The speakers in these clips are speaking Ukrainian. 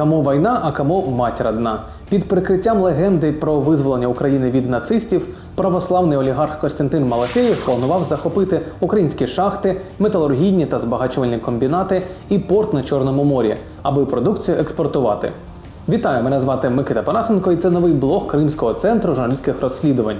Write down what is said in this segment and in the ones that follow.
Кому війна, а кому мать родна. Під прикриттям легенди про визволення України від нацистів православний олігарх Костянтин Малафєєв планував захопити українські шахти, металургійні та збагачувальні комбінати і порт на Чорному морі, аби продукцію експортувати. Вітаю, мене звати Микита Панасенко, і це новий блог Кримського центру журналістських розслідувань.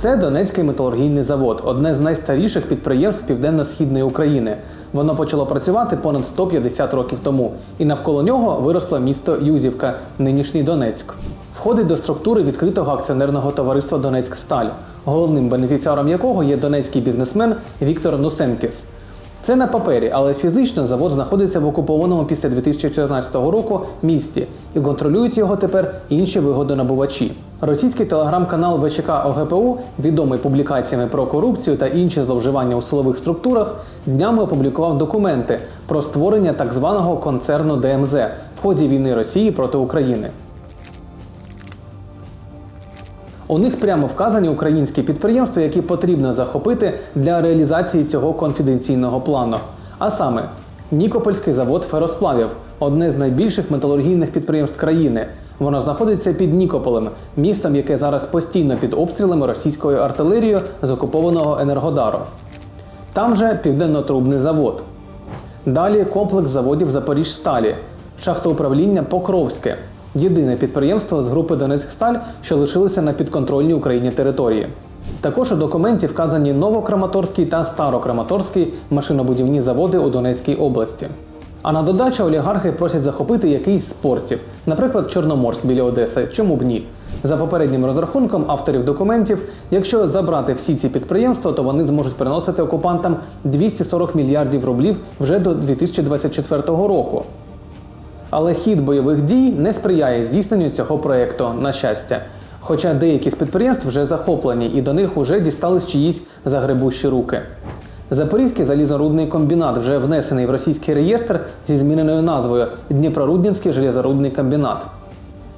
Це Донецький металургійний завод, одне з найстаріших підприємств Південно-Східної України. Воно почало працювати понад 150 років тому, і навколо нього виросло місто Юзівка, нинішній Донецьк. Входить до структури відкритого акціонерного товариства Донецьк Сталь, головним бенефіціаром якого є донецький бізнесмен Віктор Нусенкіс. Це на папері, але фізично завод знаходиться в окупованому після 2014 року місті і контролюють його тепер інші вигодонабувачі. Російський телеграм-канал ВЧК ОГПУ, відомий публікаціями про корупцію та інші зловживання у силових структурах, днями опублікував документи про створення так званого концерну ДМЗ в ході війни Росії проти України. У них прямо вказані українські підприємства, які потрібно захопити для реалізації цього конфіденційного плану. А саме Нікопольський завод феросплавів одне з найбільших металургійних підприємств країни. Воно знаходиться під Нікополем, містом, яке зараз постійно під обстрілами російською артилерією з окупованого Енергодару. Там же південно-трубний завод. Далі комплекс заводів Запоріжсталі, шахтоуправління Покровське. Єдине підприємство з групи Донецьксталь, що лишилося на підконтрольній Україні території. Також у документі вказані Новокраматорський та Старокраматорський машинобудівні заводи у Донецькій області. А на додачу олігархи просять захопити якийсь з портів, наприклад, Чорноморськ біля Одеси. Чому б ні? За попереднім розрахунком авторів документів, якщо забрати всі ці підприємства, то вони зможуть приносити окупантам 240 мільярдів рублів вже до 2024 року. Але хід бойових дій не сприяє здійсненню цього проєкту, на щастя. Хоча деякі з підприємств вже захоплені і до них уже дістались чиїсь загребущі руки. Запорізький залізорудний комбінат вже внесений в російський реєстр зі зміненою назвою Дніпроруднінський железорудний комбінат.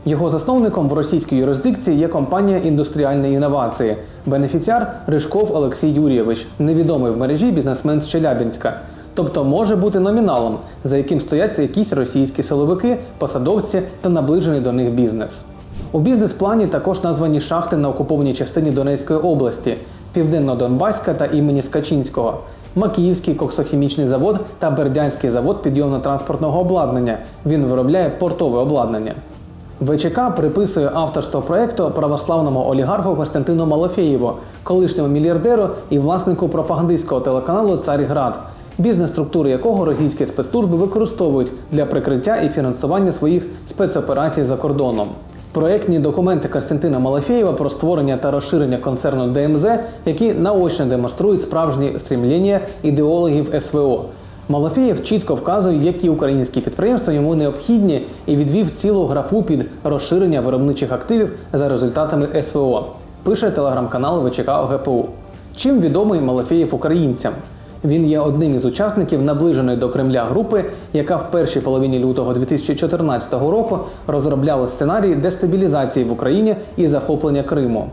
Його засновником в російській юрисдикції є компанія індустріальні інновації, бенефіціар Ришков Олексій Юрійович, невідомий в мережі бізнесмен з Челябінська. Тобто може бути номіналом, за яким стоять якісь російські силовики, посадовці та наближений до них бізнес. У бізнес-плані також названі шахти на окупованій частині Донецької області, Південно-Донбаська та імені Скачинського, Макіївський коксохімічний завод та Бердянський завод підйомно-транспортного обладнання. Він виробляє портове обладнання. ВЧК приписує авторство проекту православному олігарху Костянтину Малафєєву, колишньому мільярдеру і власнику пропагандистського телеканалу Царьград, бізнес-структури якого російські спецслужби використовують для прикриття і фінансування своїх спецоперацій за кордоном. Проектні документи Костянтина Малафєєва про створення та розширення концерну ДМЗ, які наочно демонструють справжні стрімління ідеологів СВО. Малафєєв чітко вказує, які українські підприємства йому необхідні, і відвів цілу графу під розширення виробничих активів за результатами СВО. Пише телеграм-канал ВЧК ОГПУ. Чим відомий Малафєєв українцям? Він є одним із учасників наближеної до Кремля групи, яка в першій половині лютого 2014 року розробляла сценарій дестабілізації в Україні і захоплення Криму.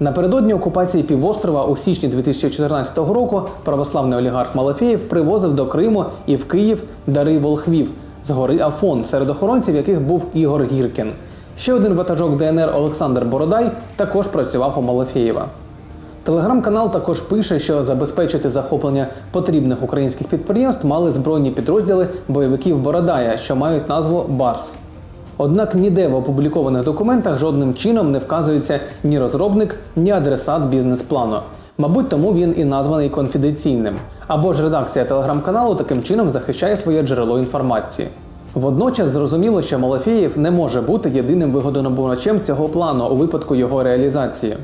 Напередодні окупації півострова у січні 2014 року православний олігарх Малафєєв привозив до Криму і в Київ дари волхвів з гори Афон, серед охоронців яких був Ігор Гіркін. Ще один ватажок ДНР Олександр Бородай також працював у Малафєєва. Телеграм-канал також пише, що забезпечити захоплення потрібних українських підприємств мали збройні підрозділи бойовиків Бородая, що мають назву Барс. Однак ніде в опублікованих документах жодним чином не вказується ні розробник, ні адресат бізнес-плану. Мабуть, тому він і названий конфіденційним. Або ж редакція телеграм-каналу таким чином захищає своє джерело інформації. Водночас зрозуміло, що Малафєєв не може бути єдиним вигодонабувачем цього плану у випадку його реалізації.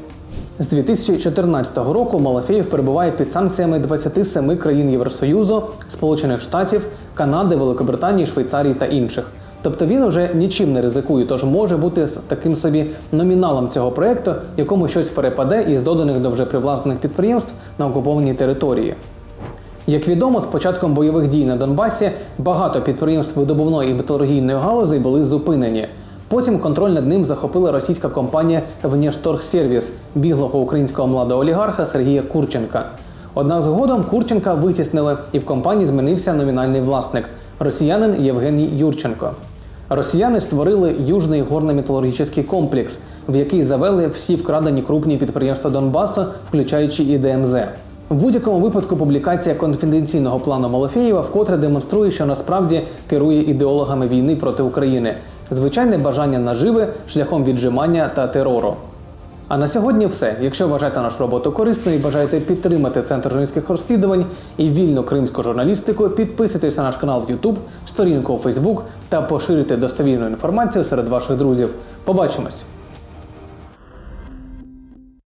З 2014 року Малафєєв перебуває під санкціями 27 країн Євросоюзу, Сполучених Штатів, Канади, Великобританії, Швейцарії та інших. Тобто він уже нічим не ризикує, тож може бути з таким собі номіналом цього проекту, якому щось перепаде із доданих до вже привласнених підприємств на окупованій території. Як відомо, з початком бойових дій на Донбасі багато підприємств видобувної і металургійної галузей були зупинені. Потім контроль над ним захопила російська компанія «Внешторгсервіс» біглого українського младого олігарха Сергія Курченка. Однак згодом Курченка витіснили, і в компанії змінився номінальний власник росіянин Євгеній Юрченко. Росіяни створили Южний горно-металургічний комплекс, в який завели всі вкрадені крупні підприємства Донбасу, включаючи і ДМЗ. В будь-якому випадку публікація конфіденційного плану Малофєєва вкотре демонструє, що насправді керує ідеологами війни проти України, звичайне бажання наживи шляхом віджимання та терору. А на сьогодні все. Якщо вважаєте нашу роботу корисною і бажаєте підтримати центр журналістських розслідувань і вільну кримську журналістику, підписуйтесь на наш канал в YouTube, сторінку у Facebook та поширюйте достовірну інформацію серед ваших друзів. Побачимось!